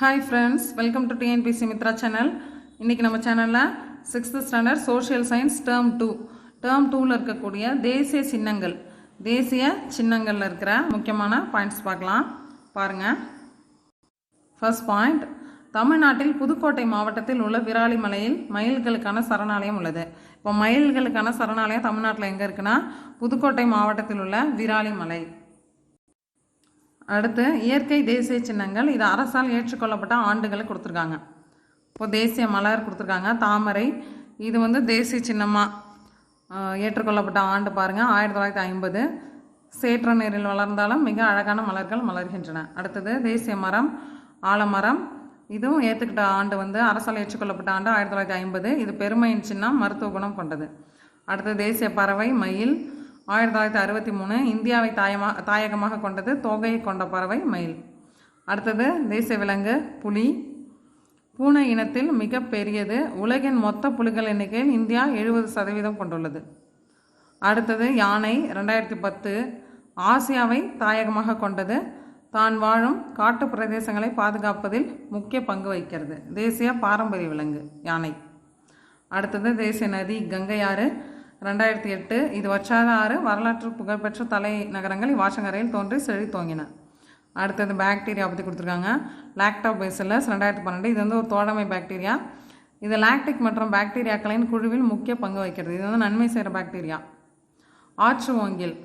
Hi friends welcome to TNPSC Mithra channel இன்றைக்கி நம்ம சேனலில் sixth standard social science term two term டூவில் இருக்கக்கூடிய தேசிய சின்னங்கள். தேசிய சின்னங்களில் இருக்கிற முக்கியமான பாயிண்ட்ஸ் பார்க்கலாம். பாருங்கள் ஃபர்ஸ்ட் பாயிண்ட் தமிழ்நாட்டில் புதுக்கோட்டை மாவட்டத்தில் உள்ள விராலிமலையில் மயில்களுக்கான சரணாலயம் உள்ளது. இப்போ மயில்களுக்கான சரணாலயம் தமிழ்நாட்டில் எங்கே இருக்குன்னா புதுக்கோட்டை மாவட்டத்தில் உள்ள விராலிமலை அடுத்து இயற்கை தேசிய சின்னங்கள் இது அரசால் ஏற்றுக்கொள்ளப்பட்ட ஆண்டுகளை கொடுத்துருக்காங்க. இப்போ தேசிய மலர் கொடுத்துருக்காங்க. தாமரை இது வந்து தேசிய சின்னமாக ஏற்றுக்கொள்ளப்பட்ட ஆண்டு பாருங்கள் ஆயிரத்தி தொள்ளாயிரத்தி ஐம்பது. சேற்ற நீரில் வளர்ந்தாலும் மிக அழகான மலர்கள் மலர்கின்றன. அடுத்தது தேசிய மரம் ஆலமரம். இதுவும் ஏற்றுக்கிட்ட ஆண்டு வந்து அரசால் ஏற்றுக்கொள்ளப்பட்ட ஆண்டு ஆயிரத்தி தொள்ளாயிரத்தி ஐம்பது. இது பெருமையின் சின்னம் மருத்துவ குணம் கொண்டது. அடுத்தது தேசிய பறவை மயில் ஆயிரத்தி தொள்ளாயிரத்தி அறுபத்தி மூணு இந்தியாவை தாயமா தாயகமாக கொண்டது தோகையை கொண்ட பறவை மயில். அடுத்தது தேசிய விலங்கு புலி. பூனை இனத்தில் மிக பெரியது. உலகின் மொத்த புலிகள் எண்ணிக்கையில் இந்தியா எழுபது சதவீதம் கொண்டுள்ளது. அடுத்தது யானை ரெண்டாயிரத்தி பத்து. ஆசியாவை தாயகமாக கொண்டது. தான் வாழும் காட்டு பிரதேசங்களை பாதுகாப்பதில் முக்கிய பங்கு வகிக்கிறது. தேசிய பாரம்பரிய விலங்கு யானை. அடுத்தது தேசிய நதி கங்கையாறு ஆறு. ரெண்டாயிரத்தி எட்டு இது வச்சாத ஆறு வரலாற்று புகழ்பெற்ற தலைநகரங்கள் இவ்வாற்றங்கரையில் தோன்றி செழித்தோங்கின அடுத்தது பாக்டீரியா பற்றி கொடுத்துருக்காங்க. லாக்டோபேசிலஸ் ரெண்டாயிரத்தி பன்னெண்டு இது வந்து ஒரு தோழமை பாக்டீரியா இது லாக்டிக் மற்றும் பாக்டீரியாக்களின் குழுவில் முக்கிய பங்கு வகிக்கிறது. இது வந்து நன்மை செய்கிற பாக்டீரியா ஆற்று ஓங்கில்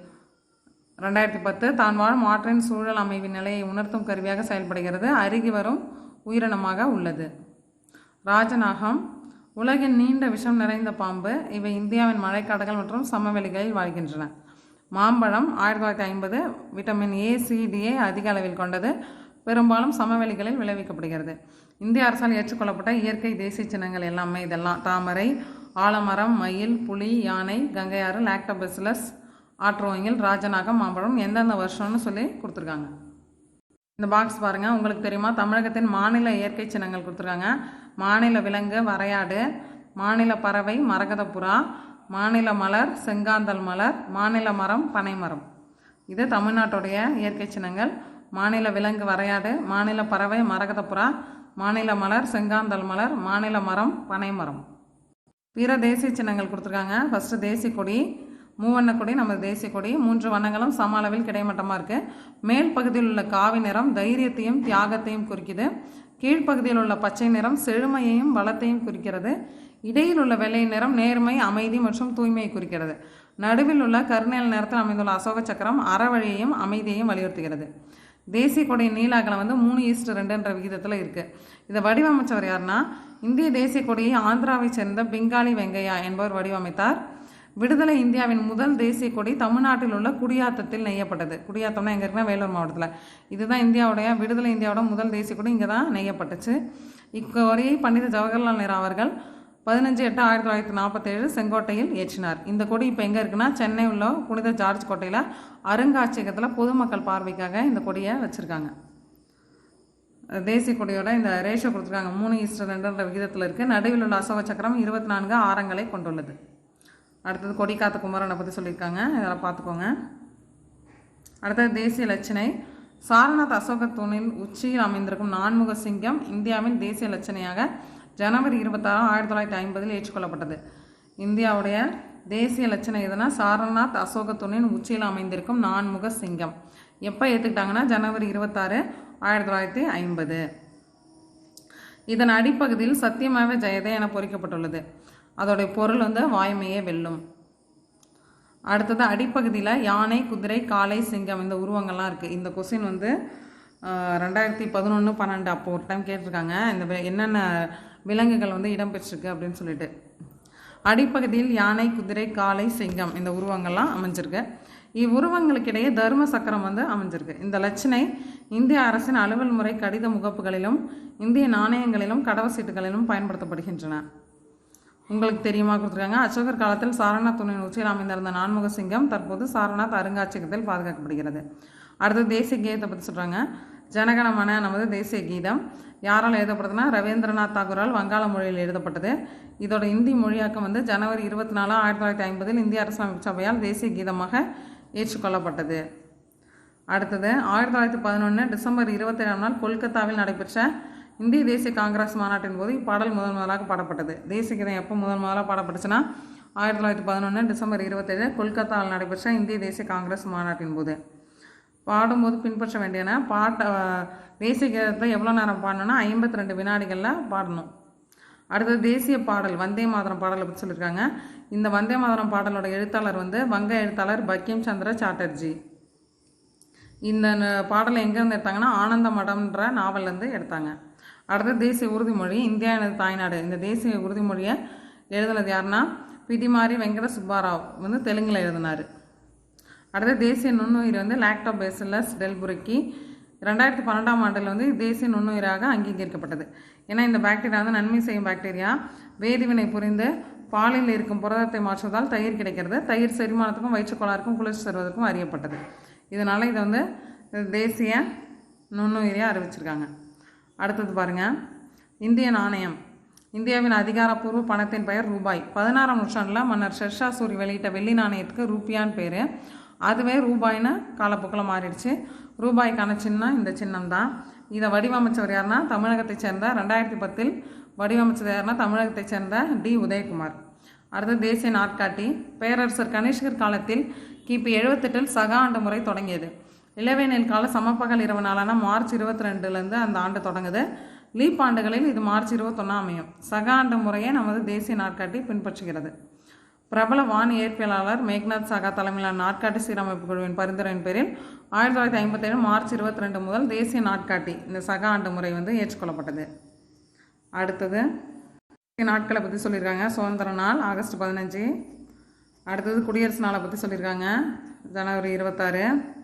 ரெண்டாயிரத்தி பத்து தான் வாழும் ஆற்றின் சூழல் அமைவின் நிலையை உணர்த்தும் கருவியாக செயல்படுகிறது. அருகி வரும் உயிரினமாக உள்ளது. ராஜநாகம் உலகின் நீண்ட விஷம் நிறைந்த பாம்பு இவை இந்தியாவின் மழைக்காடுகள் மற்றும் சமவெளிகளில் வாழ்கின்றன. மாம்பழம் ஆயிரத்தி தொள்ளாயிரத்தி ஐம்பது விட்டமின் ஏ சிடிஏ அதிக அளவில் கொண்டது. பெரும்பாலும் சமவெளிகளில் விளைவிக்கப்படுகிறது. இந்திய அரசால் ஏற்றுக்கொள்ளப்பட்ட இயற்கை தேசிய சின்னங்கள் எல்லாமே இதெல்லாம். தாமரை ஆலமரம் மயில் புலி யானை கங்கையாறு லாக்டோபெசிலஸ் ஆற்றோங்கில் ராஜநாகம் மாம்பழம் எந்தெந்த வருஷம்னு சொல்லி கொடுத்துருக்காங்க. இந்த பாக்ஸ் பாருங்கள் உங்களுக்கு தெரியுமா? தமிழகத்தின் மாநில இயற்கை சின்னங்கள் கொடுத்துருக்காங்க. மாநில விலங்கு வரையாடு மாநில பறவை மரகதப்புறா மாநில மலர் செங்காந்தல் மலர் மாநில மரம் பனைமரம் இது தமிழ்நாட்டுடைய இயற்கை சின்னங்கள். மாநில விலங்கு வரையாடு மாநில பறவை மரகதப்புறா மாநில மலர் செங்காந்தல் மலர் மாநில மரம் பனைமரம் பிற தேசிய சின்னங்கள் கொடுத்துருக்காங்க. ஃபஸ்ட்டு தேசிய கொடி மூவண்ண கொடி நமது தேசிய கொடி. மூன்று வண்ணங்களும் சம அளவில் கிடைமட்டமாக இருக்குது மேல் பகுதியில் உள்ள காவி நிறம் தைரியத்தையும் தியாகத்தையும் குறிக்குது. கீழ்ப்பகுதியில் உள்ள பச்சை நிறம் செழுமையையும் வளத்தையும் குறிக்கிறது. இடையில் உள்ள வெள்ளை நிறம் நேர்மை அமைதி மற்றும் தூய்மையை குறிக்கிறது. நடுவில் உள்ள கருநேல் நிறத்தில் அமைந்துள்ள அசோக சக்கரம் அறவழியையும் அமைதியையும் வலியுறுத்துகிறது. தேசிய கொடியின் நீலாகலம் வந்து மூணு ஈஸ்ட் ரெண்டுன்ற விகிதத்தில் இருக்குது இதை வடிவமைச்சவர் யாருன்னா இந்திய தேசிய கொடியை ஆந்திராவை சேர்ந்த பெங்காலி வெங்கையா என்பவர் வடிவமைத்தார். விடுதலை இந்தியாவின் முதல் தேசிய கொடி தமிழ்நாட்டில் உள்ள குடியாத்தத்தில் நெய்யப்பட்டது. குடியாத்தம்னா எங்கே இருக்குன்னா வேலூர் மாவட்டத்தில். இதுதான் இந்தியாவுடைய விடுதலை இந்தியாவோட முதல் தேசிய கொடி இங்கே தான் நெய்யப்பட்டுச்சு இக்கொடியை பண்டித ஜவஹர்லால் நேரு அவர்கள் பதினஞ்சு எட்டு ஆயிரத்தி தொள்ளாயிரத்தி நாற்பத்தேழு செங்கோட்டையில் ஏற்றினார். இந்த கொடி இப்போ எங்கே இருக்குன்னா சென்னை உள்ள புனித ஜார்ஜ் கோட்டையில் அருங்காட்சியகத்தில் பொதுமக்கள் பார்வைக்காக இந்த கொடியை வச்சுருக்காங்க. தேசிய கொடியோட இந்த ரேஷோ கொடுத்துருக்காங்க. மூணு ஈஸ்டர் ரெண்டுன்ற விகிதத்தில் இருக்குது நடுவில் உள்ள அசோக சக்கரம் இருபத்தி நான்கு ஆரங்களை கொண்டுள்ளது. அடுத்தது கொடிக்காத்த குமரனை பற்றி சொல்லியிருக்காங்க. இதெல்லாம் பார்த்துக்கோங்க அடுத்தது தேசிய லட்சணை சாரநாத் அசோக தூணில் உச்சியில் அமைந்திருக்கும் நான்முக சிங்கம் இந்தியாவின் தேசிய லட்சணையாக ஜனவரி இருபத்தாறு ஆயிரத்தி தொள்ளாயிரத்தி ஐம்பதில் ஏற்றுக்கொள்ளப்பட்டது. இந்தியாவுடைய தேசிய லட்சணை எதுனா? சாரநாத் அசோக தூணின் உச்சியில் அமைந்திருக்கும் நான்முக சிங்கம். எப்போ ஏற்றுக்கிட்டாங்கன்னா ஜனவரி இருபத்தாறு ஆயிரத்தி தொள்ளாயிரத்தி ஐம்பது. இதன் அடிப்பகுதியில் சத்தியமாவே ஜெயதே என பொறிக்கப்பட்டுள்ளது. அதோடைய பொருள் வந்து வாய்மையே வெல்லும். அடுத்தது அடிப்பகுதியில் யானை குதிரை காளை சிங்கம் இந்த உருவங்கள்லாம் இருக்குது இந்த கொஸ்டின் வந்து ரெண்டாயிரத்தி பதினொன்று பன்னெண்டு அப்போ ஒரு டைம் கேட்டிருக்காங்க. இந்த என்னென்ன விலங்குகள் வந்து இடம்பெற்றிருக்கு அப்படின்னு சொல்லிட்டு. அடிப்பகுதியில் யானை குதிரை காளை சிங்கம் இந்த உருவங்கள்லாம் அமைஞ்சிருக்கு. இவ்வுருவங்களுக்கிடையே தர்ம சக்கரம் வந்து அமைஞ்சிருக்கு. இந்த லட்சணை இந்திய அரசின் அலுவல் முறை கடித முகப்புகளிலும் இந்திய நாணயங்களிலும் கடவுச்சீட்டுகளிலும் பயன்படுத்தப்படுகின்றன. உங்களுக்கு தெரியுமா கொடுத்துருக்காங்க. அசோகர் காலத்தில் சாரநாத் துணையின் உச்சியில் அமைந்திருந்த நான்முக சிங்கம் தற்போது சாரநாத் அருங்காட்சியகத்தில் பாதுகாக்கப்படுகிறது. அடுத்து தேசிய கீதத்தை பற்றி சொல்கிறாங்க ஜனகணமன நமது தேசிய கீதம். யாரால் எழுதப்படுதுன்னா ரவீந்திரநாத் தாகூரால் வங்காள மொழியில் எழுதப்பட்டது. இதோட இந்தி மொழியாக்கம் வந்து ஜனவரி இருபத்தி நாலு ஆயிரத்தி தொள்ளாயிரத்தி ஐம்பதில் இந்திய அரசமைப்பு சபையால் தேசிய கீதமாக ஏற்றுக்கொள்ளப்பட்டது. அடுத்தது ஆயிரத்தி தொள்ளாயிரத்தி பதினொன்று டிசம்பர் இருபத்தி ஏழாம் நாள் கொல்கத்தாவில் நடைபெற்ற இந்திய தேசிய காங்கிரஸ் மாநாட்டின் போது இப்பாடல் முதன் முதலாக பாடப்பட்டது. தேசிய கீதம் எப்போ முதன் முதலாக பாடப்பட்டுச்சுன்னா ஆயிரத்தி தொள்ளாயிரத்தி பதினொன்று டிசம்பர் இருபத்தேழு கொல்கத்தாவில் நடைபெற்ற இந்திய தேசிய காங்கிரஸ் மாநாட்டின் போது. பாடும்போது பின்பற்ற வேண்டியன பாட்ட தேசிய கீதத்தை எவ்வளோ நேரம் பாடணும்னா ஐம்பத்தி ரெண்டு வினாடிகளில் பாடணும். அடுத்தது தேசிய பாடல் வந்தே மாதரம் பாடலை பற்றி சொல்லியிருக்காங்க. இந்த வந்தே மாதரம் பாடலோட எழுத்தாளர் வந்து வங்க எழுத்தாளர் பக்கிம் சந்திர சாட்டர்ஜி. இந்த பாடலை எங்கேருந்து எடுத்தாங்கன்னா ஆனந்த மடம்ன்ற நாவல்லேருந்து எடுத்தாங்க. அடுத்து தேசிய உறுதிமொழி இந்தியா எனது தாய்நாடு. இந்த தேசிய உறுதிமொழியை எழுதுனது யாருன்னா பிதிமாரி வெங்கட சுப்பாராவ். வந்து தெலுங்கில் எழுதினார். அடுத்து தேசிய நுண்ணுயிர் வந்து லாக்டோபேசிலஸ் டெல்புரிக்கி ரெண்டாயிரத்தி பன்னெண்டாம் ஆண்டில் வந்து தேசிய நுண்ணுயிராக அங்கீகரிக்கப்பட்டது. ஏன்னா இந்த பாக்டீரியா வந்து நன்மை செய்யும் பாக்டீரியா வேதிவினை புரிந்து பாலில் இருக்கும் புரதத்தை மாற்றுவதால் தயிர் கிடைக்கிறது. தயிர் செரிமானத்துக்கும் வயிற்றுக்கோளாருக்கும் குளிர்ச்சி தருவதற்கும் அறியப்பட்டது. இதனால் இதை வந்து தேசிய நுண்ணுயிரியாக அறிவிச்சிருக்காங்க. அடுத்தது பாருங்கள் இந்திய நாணயம் இந்தியாவின் அதிகாரப்பூர்வ பணத்தின் பெயர் ரூபாய். பதினாறாம் நூற்றாண்டில் மன்னர் ஷெர்ஷா சூரி வெளியிட்ட வெள்ளி நாணயத்துக்கு ரூபியான்னு பேர். அதுவே ரூபாய்னு காலப்போக்கில் மாறிடுச்சு. ரூபாய்க்கான சின்னம் இந்த சின்னம் தான் இதை வடிவமைச்சவர் யாருன்னா? தமிழகத்தை சேர்ந்த ரெண்டாயிரத்தி பத்தில் வடிவமைச்சது யாருன்னா? தமிழகத்தைச் சேர்ந்த டி. உதயகுமார். அடுத்து தேசிய நாட்காட்டி. பேரரசர் கனிஷ்கர் காலத்தில் கிபி எழுபத்தெட்டில் சக ஆண்டு முறை தொடங்கியது. இளவேனில் கால சமப்பகல் இரவு நாளான மார்ச் இருபத்தி ரெண்டுலேருந்து அந்த ஆண்டு தொடங்குது. லீப் ஆண்டுகளில் இது மார்ச் இருபத்தொன்னாம் அமையும். சக ஆண்டு முறையை நமது தேசிய நாட்காட்டி பின்பற்றுகிறது. பிரபல வான் இயற்பியலாளர் மேக்நாத் சகா தலைமையிலான நாட்காட்டி சீரமைப்பு குழுவின் பரிந்துரையின் பேரில் ஆயிரத்தி தொள்ளாயிரத்தி ஐம்பத்தேழு மார்ச் இருபத்தி ரெண்டு முதல் தேசிய நாட்காட்டி இந்த சக ஆண்டு முறை வந்து ஏற்றுக்கொள்ளப்பட்டது. அடுத்தது நாட்களை பற்றி சொல்லியிருக்காங்க. சுதந்திர நாள் ஆகஸ்ட் பதினஞ்சு. அடுத்தது குடியரசு நாளை பற்றி சொல்லியிருக்காங்க. ஜனவரி இருபத்தாறு.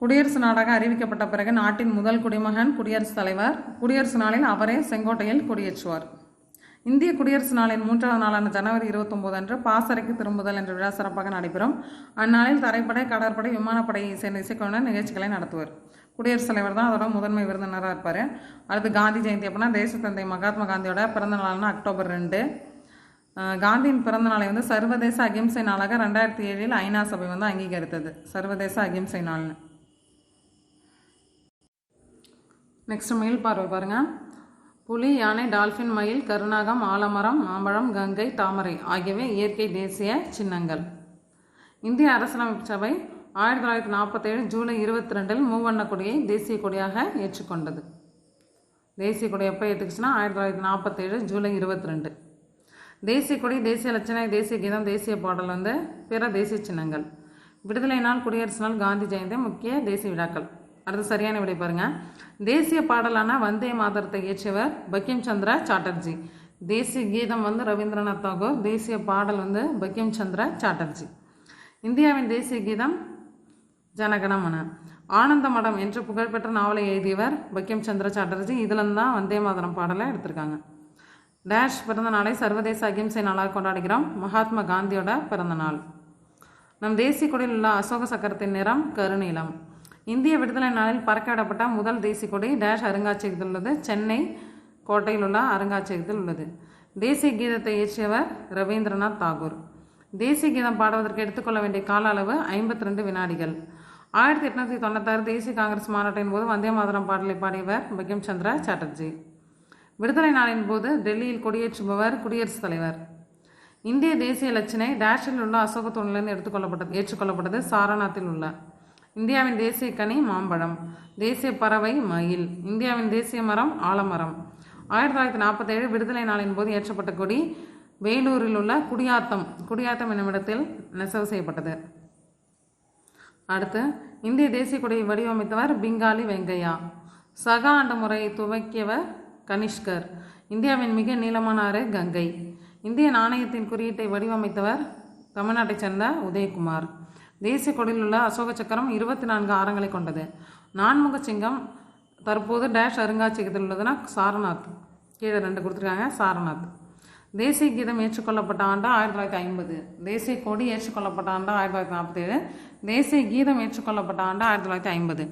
குடியரசு நாடாக அறிவிக்கப்பட்ட பிறகு நாட்டின் முதல் குடிமகன் குடியரசுத் தலைவர். குடியரசு நாளில் அவரே செங்கோட்டையில் குடியேற்றுவார். இந்திய குடியரசு நாளின் மூன்றாவது நாளான ஜனவரி இருபத்தொம்போது அன்று பாசறைக்கு திரும்புதல் என்ற விழா சிறப்பாக நடைபெறும். அந்நாளில் தரைப்படை கடற்படை விமானப்படையை சேர்ந்த இசைக்குழுவினர் நிகழ்ச்சிகளை நடத்துவர். குடியரசுத் தலைவர் தான் அதோட முதன்மை விருந்தினராக இருப்பார். அடுத்து காந்தி ஜெயந்தி அப்படின்னா தேசத்தந்தை மகாத்மா காந்தியோட பிறந்த நாள்னா அக்டோபர் ரெண்டு. காந்தியின் பிறந்த நாளை வந்து சர்வதேச அகிம்சை நாளாக ரெண்டாயிரத்தி ஏழில் ஐநா சபை வந்து அங்கீகரித்தது. சர்வதேச அகிம்சை நாள்னு. நெக்ஸ்ட் மயில் பார்வை பாருங்க. புலி யானை டால்ஃபின் மயில் கருநாகம் ஆலமரம் மாம்பழம் கங்கை தாமரை ஆகியவை இயற்கை தேசிய சின்னங்கள். இந்திய அரசியலமைப்பு சபை ஆயிரத்தி தொள்ளாயிரத்தி நாற்பத்தேழு ஜூலை இருபத்தி ரெண்டில் மூவண்ண கொடியை தேசிய கொடியாக ஏற்றுக்கொண்டது. தேசிய கொடி எப்போ ஏற்றுக்குச்சுன்னா ஆயிரத்தி தொள்ளாயிரத்தி நாற்பத்தேழு ஜூலை இருபத்தி ரெண்டு. தேசிய கொடி தேசிய லட்சணை தேசிய கீதம் தேசிய பாடல் வந்து பிற தேசிய சின்னங்கள். விடுதலை நாள் குடியரசு நாள் காந்தி ஜெயந்தி முக்கிய தேசிய விழாக்கள். அடுத்து சரியான விடை பாருங்க. தேசிய பாடலான வந்தே மாதரத்தை இயற்றியவர் பக்கிம் சந்திர சாட்டர்ஜி. தேசிய கீதம் வந்து ரவீந்திரநாத் தாகூர் தேசிய பாடல் வந்து பக்கிம் சந்திர சாட்டர்ஜி. இந்தியாவின் தேசிய கீதம் ஜனகணமன ஆனந்த மடம் என்ற புகழ்பெற்ற நாவலை எழுதியவர் பக்கிம் சந்திர சாட்டர்ஜி. இதில் தான் வந்தே மாதரம் பாடலை எடுத்திருக்காங்க. டேஷ் பிறந்த நாளை சர்வதேச அகிம்சை நாளாக கொண்டாடுகிறோம். மகாத்மா காந்தியோட பிறந்த நாள். நம் தேசிய கொடியில் உள்ள அசோக சக்கரத்தின் நிறம் கருநீளம் இந்திய விடுதலை நாளில் பறக்கவிடப்பட்ட முதல் தேசிய கொடி டேஷ் அருங்காட்சியகத்தில் உள்ளது சென்னை கோட்டையில் உள்ள அருங்காட்சியகத்தில் உள்ளது. தேசிய கீதத்தை இயற்றியவர் ரவீந்திரநாத் தாகூர். தேசிய கீதம் பாடுவதற்கு எடுத்துக்கொள்ள வேண்டிய கால அளவு ஐம்பத்தி ரெண்டு வினாடிகள். ஆயிரத்தி எட்நூற்றி தொண்ணூத்தாறு தேசிய காங்கிரஸ் மாநாட்டின் போது வந்தே மாதரம் பாடலை பாடியவர் பகிம் சந்திர சாட்டர்ஜி. விடுதலை நாளின் போது டெல்லியில் கொடியேற்றுபவர் குடியரசுத் தலைவர். இந்திய தேசிய இலச்சினை டேஷில் உள்ள அசோக தூணிலிருந்து எடுத்துக்கொள்ளப்பட்டது ஏற்றுக்கொள்ளப்பட்டது சாரநாத்தில் உள்ள. இந்தியாவின் தேசிய கனி மாம்பழம் தேசிய பறவை மயில் இந்தியாவின் தேசிய மரம் ஆலமரம். ஆயிரத்தி தொள்ளாயிரத்தி நாற்பத்தேழு விடுதலை நாளின் போது ஏற்றப்பட்ட கொடி வேலூரில் உள்ள குடியாத்தம். குடியாத்தம் என்னும் இடத்தில் நெசவு செய்யப்பட்டது. அடுத்து இந்திய தேசிய கொடியை வடிவமைத்தவர் பிங்காலி வெங்கையா. சக ஆண்டு முறையை துவக்கியவர் கனிஷ்கர். இந்தியாவின் மிக நீளமான ஆறு கங்கை. இந்திய நாணயத்தின் குறியீட்டை வடிவமைத்தவர் தமிழ்நாட்டைச் சேர்ந்த உதயகுமார். தேசிய கொடியில் உள்ள அசோக சக்கரம் இருபத்தி நான்கு ஆரங்களை கொண்டது. நான்முக சிங்கம் தற்போது டேஷ் அருங்காட்சியகத்தில் உள்ளதுன்னா சாரநாத். கீழே ரெண்டு கொடுத்துருக்காங்க சாரநாத். தேசிய கீதம் ஏற்றுக்கொள்ளப்பட்ட ஆண்டு ஆயிரத்தி தொள்ளாயிரத்தி ஐம்பது. தேசிய கொடி ஏற்றுக்கொள்ளப்பட்ட ஆண்டு ஆயிரத்தி தொள்ளாயிரத்தி நாற்பத்தேழு. தேசிய கீதம் ஏற்றுக்கொள்ளப்பட்ட ஆண்டு ஆயிரத்தி தொள்ளாயிரத்தி ஐம்பது.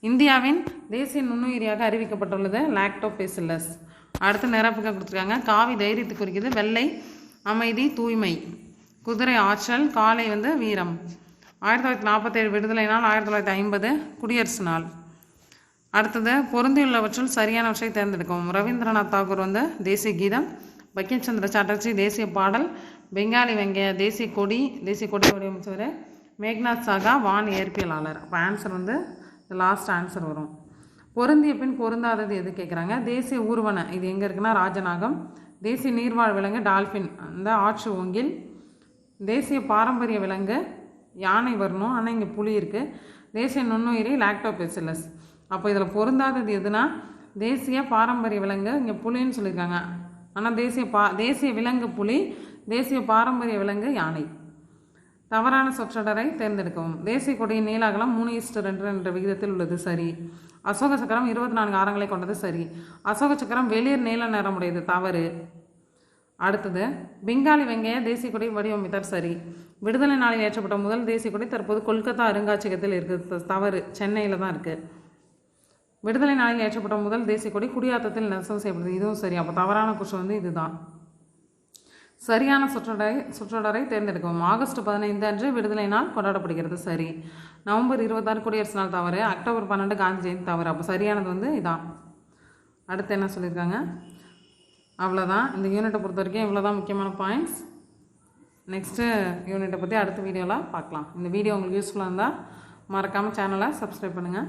இந்தியாவின் தேசிய நுண்ணுயிரியாக அறிவிக்கப்பட்டுள்ளது லாக்டோபேசில்லஸ் அடுத்து நிரப்புக்க கொடுத்துருக்காங்க காவி தைரியத்தை குறிக்கிறது வெள்ளை அமைதி தூய்மை. குதிரை ஆற்றல் காலை வந்து வீரம். ஆயிரத்தி தொள்ளாயிரத்தி நாற்பத்தேழு விடுதலை நாள் ஆயிரத்தி தொள்ளாயிரத்தி ஐம்பது குடியரசு நாள். அடுத்தது பொருந்தியுள்ளவற்றுள் சரியானவற்றை தேர்ந்தெடுக்கும் ரவீந்திரநாத் தாகூர் வந்து தேசிய கீதம் பங்கிம் சந்திர சாட்டர்ஜி தேசிய பாடல் பெங்காலி வெங்கைய தேசிய கொடி தேசிய கொடி வடிவமைச்சவர் மேக்நாத் சாகா வான் இயற்பியலாளர். அப்போ ஆன்சர் வந்து லாஸ்ட் ஆன்சர் வரும். பொருந்திய பின் பொருந்தாதது எது கேட்குறாங்க தேசிய ஊர்வன. இது எங்கே இருக்குன்னா ராஜநாகம். தேசிய நீர்வாழ் விலங்கு டால்ஃபின் அந்த ஆற்று ஓங்கில் தேசிய பாரம்பரிய விலங்கு யானை வரணும். ஆனால் இங்கே புலி இருக்குது தேசிய நுண்ணுயிரி லாக்டோபெசிலஸ் அப்போ இதில் பொருந்தாதது எதுனா தேசிய பாரம்பரிய விலங்கு இங்கே புலின்னு சொல்லியிருக்காங்க. ஆனால் தேசிய பா தேசிய விலங்கு புலி தேசிய பாரம்பரிய விலங்கு யானை. தவறான சொற்றொடரை தேர்ந்தெடுக்கவும். தேசிய கொடியின் நீள அகலம் மூணு இஸ்டு ரெண்டு என்ற விகிதத்தில் உள்ளது. சரி. அசோக சக்கரம் இருபத்தி நான்கு ஆரங்களை கொண்டது சரி. அசோக சக்கரம் வெளிர் நீல நிறமுடையது. தவறு. அடுத்தது பெங்காலி வெங்கைய தேசிய கொடி வடிவமைத்தார் சரி. விடுதலை நாளில் ஏற்றப்பட்ட முதல் தேசிய கொடி தற்போது கொல்கத்தா அருங்காட்சியகத்தில் இருக்குது. தவறு சென்னையில் தான் இருக்குது விடுதலை நாளில் ஏற்றப்பட்ட முதல் தேசிய கொடி குடியாத்தத்தில் நெசவு செய்யப்படுது. இதுவும் சரி. அப்போ தவறான குஷன் வந்து இதுதான். சரியான சொற்றொடரை சுற்றடரை தேர்ந்தெடுக்கவும். ஆகஸ்ட் பதினைந்து அன்று விடுதலை நாள் கொண்டாடப்படுகிறது. சரி. நவம்பர் இருபத்தாறு குடியரசு நாள் தவறு. அக்டோபர் பன்னெண்டு காந்தி ஜெயந்தி தவறு. அப்போ சரியானது வந்து இதான். அடுத்து என்ன சொல்லியிருக்காங்க? அவ்வளோதான் இந்த யூனிட்டை பொறுத்த வரைக்கும் இவ்வளோ தான் முக்கியமான பாயிண்ட்ஸ் நெக்ஸ்ட்டு யூனிட்டை பற்றி அடுத்த வீடியோவில் பார்க்கலாம். இந்த வீடியோ உங்களுக்கு யூஸ்ஃபுல்லாக இருந்தால் மறக்காமல் சேனலை சப்ஸ்கிரைப் பண்ணுங்கள்